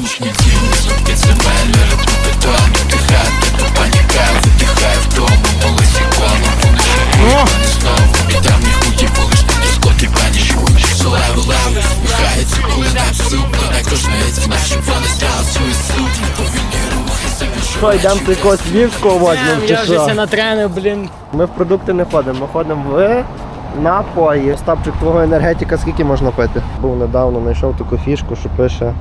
гучні ціни Звуки земель, ритм бетону Тиха, така паніка, витихає в тому Молись ікону, вони знову І там їх хуті, полиш такі скоти пані Шукають славу, лаву, вмихається, коли нам сумно Не кожнець, наші вони стали свою суть Повільні рухи, Що, йдемо до якогось львівського возьмемо чи Я вже що? все натренив, блін. Ми в продукти не ходимо, ми ходимо в напої. Остапчик, твого енергетика скільки можна пити? Був недавно, знайшов таку фішку, що пише.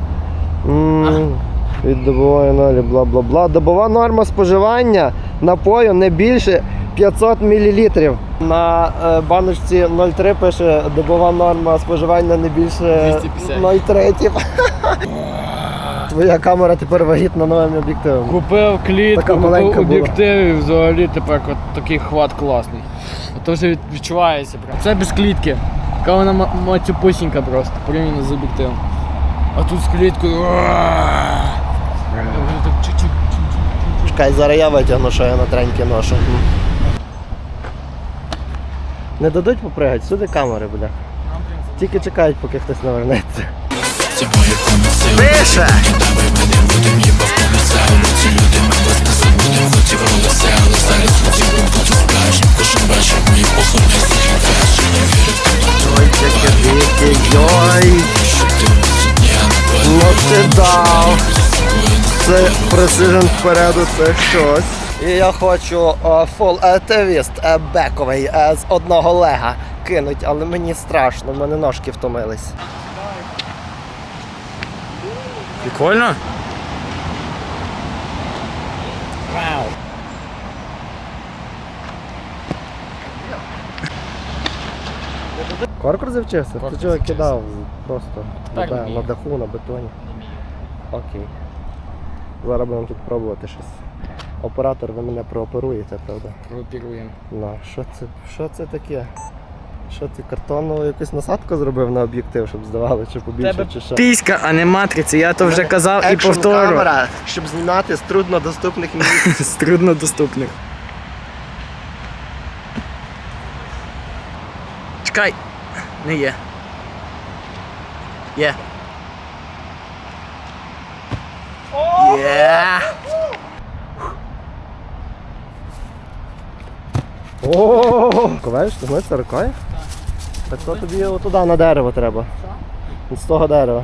Від добової нолі, бла бла бла. Добова норма споживання напою не більше 500 мл. На е, баночці 0,3 пише добова норма споживання не більше 0,3. типу. Твоя камера тепер вагітна новим об'єктивом. Купив клітку, Така купив об'єктив і взагалі тепер такий хват класний. Ото вже відчувається. Це без клітки. Яка вона ма- мацюпусінька просто, порівняно з об'єктивом. А тут з кліткою. Чекай, зараз я витягну, що я на треньки ношу. Не дадуть попригати, сюди камери, бля. Тільки чекають, поки хтось навернеться. Тебе Ой, яке йой! Ти дав! Це прecision впереду, це щось. І я хочу о, full активіст е, бековий е, з одного лега кинуть, але мені страшно, в мене ножки втомились. Прикольно? Вау. Коркур завчився? Ти чого кидав просто на даху, на бетоні? Окей. Зараз будемо тут пробувати щось. Оператор, ви мене прооперуєте, правда? Пропіруємо. Ну, що це, що це таке? Що ти картонну якусь насадку зробив на об'єктив, щоб здавали, чи побільше, Тебе чи що? Піська, а не матриця, я то вже казав і повторю. камера, щоб знімати з труднодоступних місць. З труднодоступних. Чекай. Не є. Є. Є. О, коваєш, ти знаєш, це рукою? Так то тобі отуди на дерево треба. З того дерева.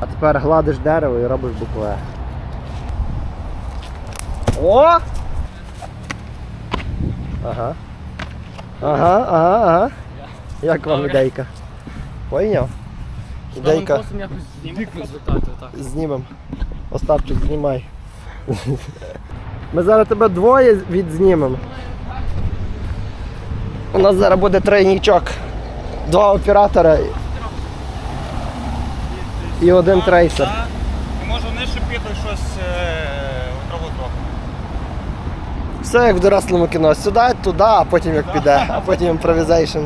А тепер гладиш дерево і робиш букву Е. О! Ага. Ага, ага, ага. Як вам ідейка? Пойняв? Ідейка. якось бік розвертати отак. Знімем. Остапчик, знімай. Ми зараз тебе двоє відзнімемо. У нас зараз буде тройнічок. Два оператора і один трейсер. Може вони ще підуть щось е, траву трохи. Все як в дорослому кіно. Сюди, туди, а потім як піде, а потім імпровізейшн.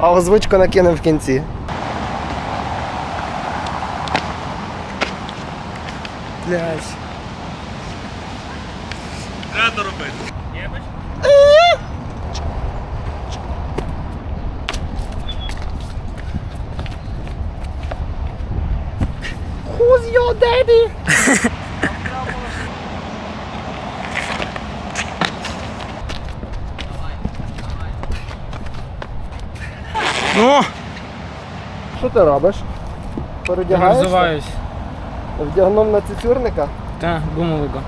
А озвучку накинемо в кінці. Блядь. Треба доробити. Є, бач? Who's your daddy? Ну, Що ти робиш? Передягаєшся? розвиваюсь. Вдягнув на цицюрника? Так, гумового.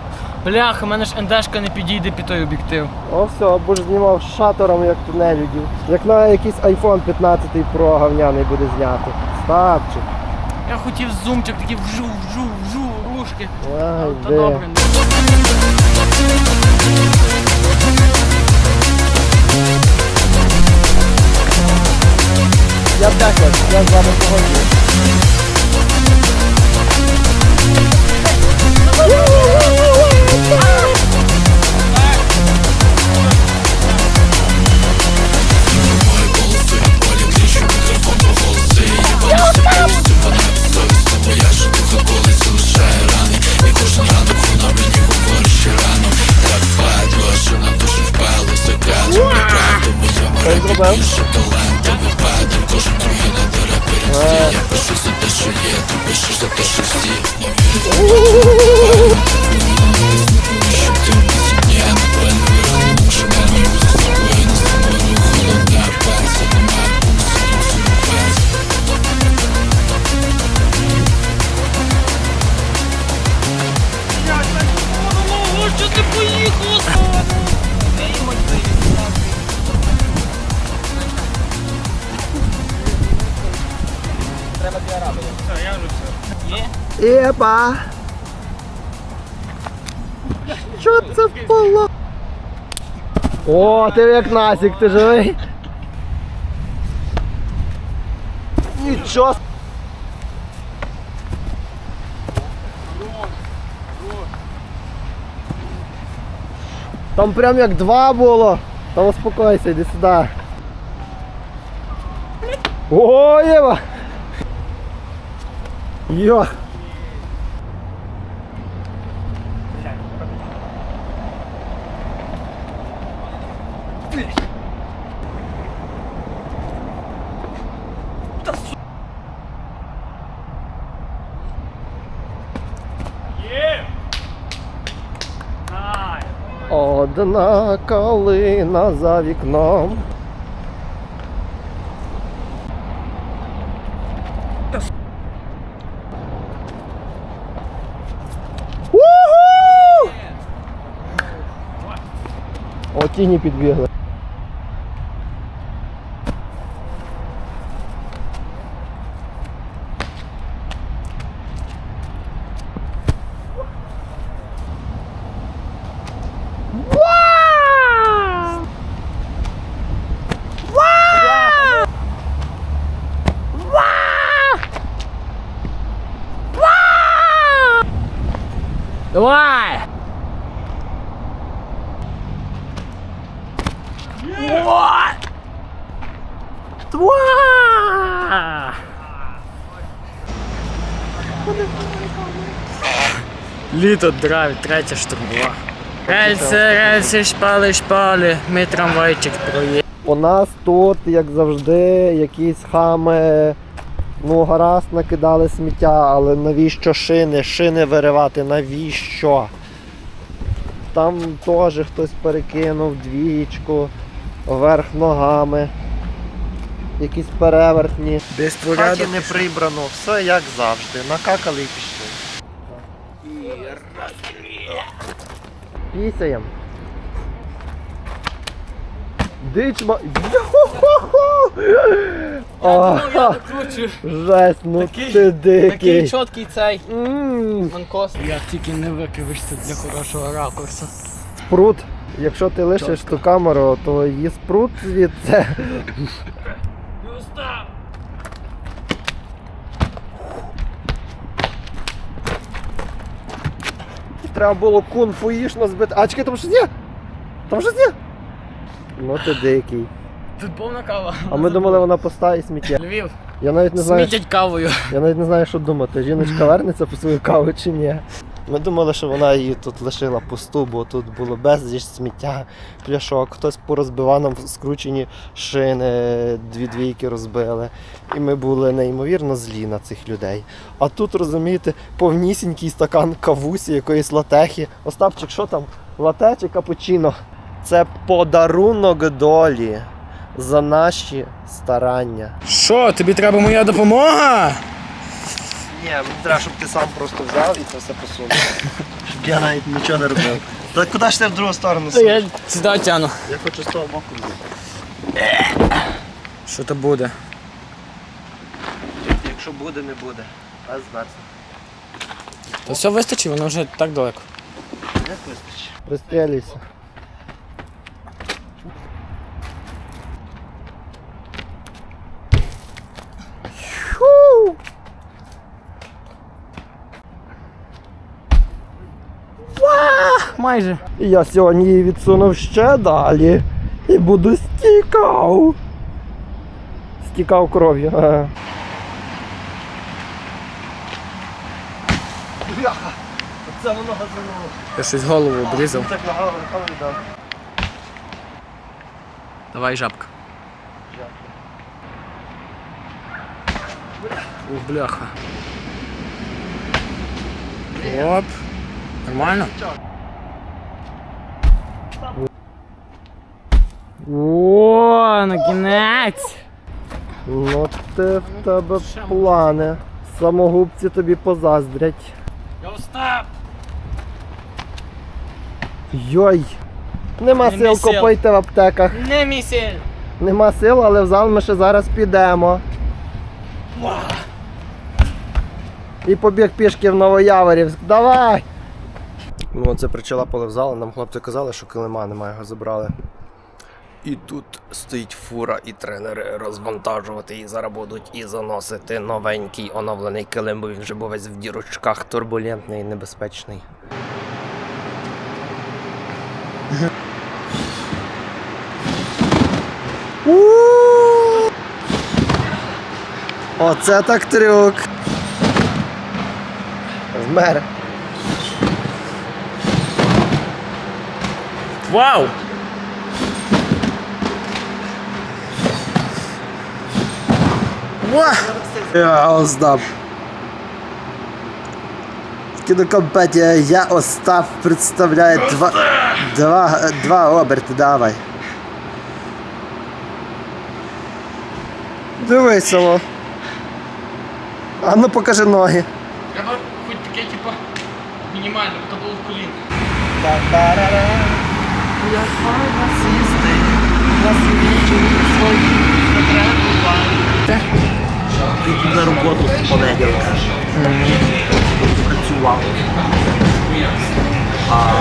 Бляха, у мене ж ендешка не підійде під той об'єктив. О, все, будеш знімав з шатором, як тут нелюдів. Як на якийсь iPhone 15 Pro говняний буде зняти. Ставчик. Я хотів зумчик, такий вжу, вжу, вжу, рушки. Ай, Та де. добре. Я бекер, я з вами погоджуюсь. Ти пишеш за те, що всі Єпа! Що це було? О, ти як Насік, ти живий? Нічого. Там прям як два було. Там успокойся, іди сюди. О, Єва! Йо! Одна калина за вікном. Уху! О, тіні підбігли. Тва! Літо драйв, третя штурмова. Рельси, рельси, шпали, шпали, ми трамвайчик проїдемо. У нас тут, як завжди, якісь хами, ну гаразд накидали сміття, але навіщо шини? Шини виривати, навіщо? Там теж хтось перекинув двічку, вверх ногами. Якісь перевертні. Десь В хаті не прибрано, все як завжди. Накакали і пішли. Пісяєм. Дичма. Ага, Жесть, ну Такий- ти дикий. чіткий цей М, манкос. Я тільки не викривишся для хорошого ракурсу. Спрут. Якщо ти лишиш ту камеру, то її спрут звідси. Треба було кунг-фуїшно збити. А чекай, там щось є? Там щось є? Ну ти дикий. Тут повна кава. А ми думали, вона пуста і сміття. Львів. Я навіть не знаю, Смітять кавою. я навіть не знаю, що думати. Жіночка вернеться по свою каву чи ні. Ми думали, що вона її тут лишила пусту, бо тут було безліч сміття, пляшок, хтось порозбивав нам скручені шини, дві двійки розбили. І ми були неймовірно злі на цих людей. А тут, розумієте, повнісінький стакан кавусі, якоїсь латехи. Остапчик, що там? Лате чи капучино? Це подарунок долі за наші старання. Що, тобі треба моя допомога? Ні, мені треба, щоб ти сам просто взяв і це все посунув. Щоб я навіть нічого не робив. Та куди ж ти в другу сторону Та сунеш? я сюди тяну. Я хочу з того боку взяти. Що то буде? Якщо буде, не буде. А знати. То все вистачить, воно вже так далеко. Як вистачить? Пристрілюйся. Майже. І я сьогодні її відсунув ще далі. І буду стікав. Стікав кров'ю. Бляха! Оце воно газануло. Я щось голову обрізав. Так на голову віддав. Давай жабка. О, бляха. Оп. Нормально? О, на кінець! Ну ти в тебе плани. Самогубці тобі позаздрять. Остап! Йой! Нема Не сил купити в аптеках. Не місіль! Нема сил, але в зал ми ще зараз підемо. І побіг пішки в Новояворівськ. Давай! Ну, оце причалапали в зал, нам хлопці казали, що килима немає, його забрали. І тут стоїть фура, і тренери розвантажувати і зараз будуть і заносити новенький оновлений килим, бо він вже був весь в дірочках, турбулентний і небезпечний. Оце так трюк. Вмер. Вау! Я Остап. Кінокомпанія Я Остап представляє два, два, два оберти, давай. Дивись село. А ну покажи ноги. Треба хоч таке, типа, мінімально, то було в колін. На роботу з понеділка. Працював. А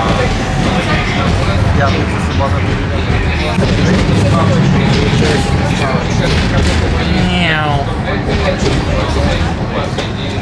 я тут за собою Мяу.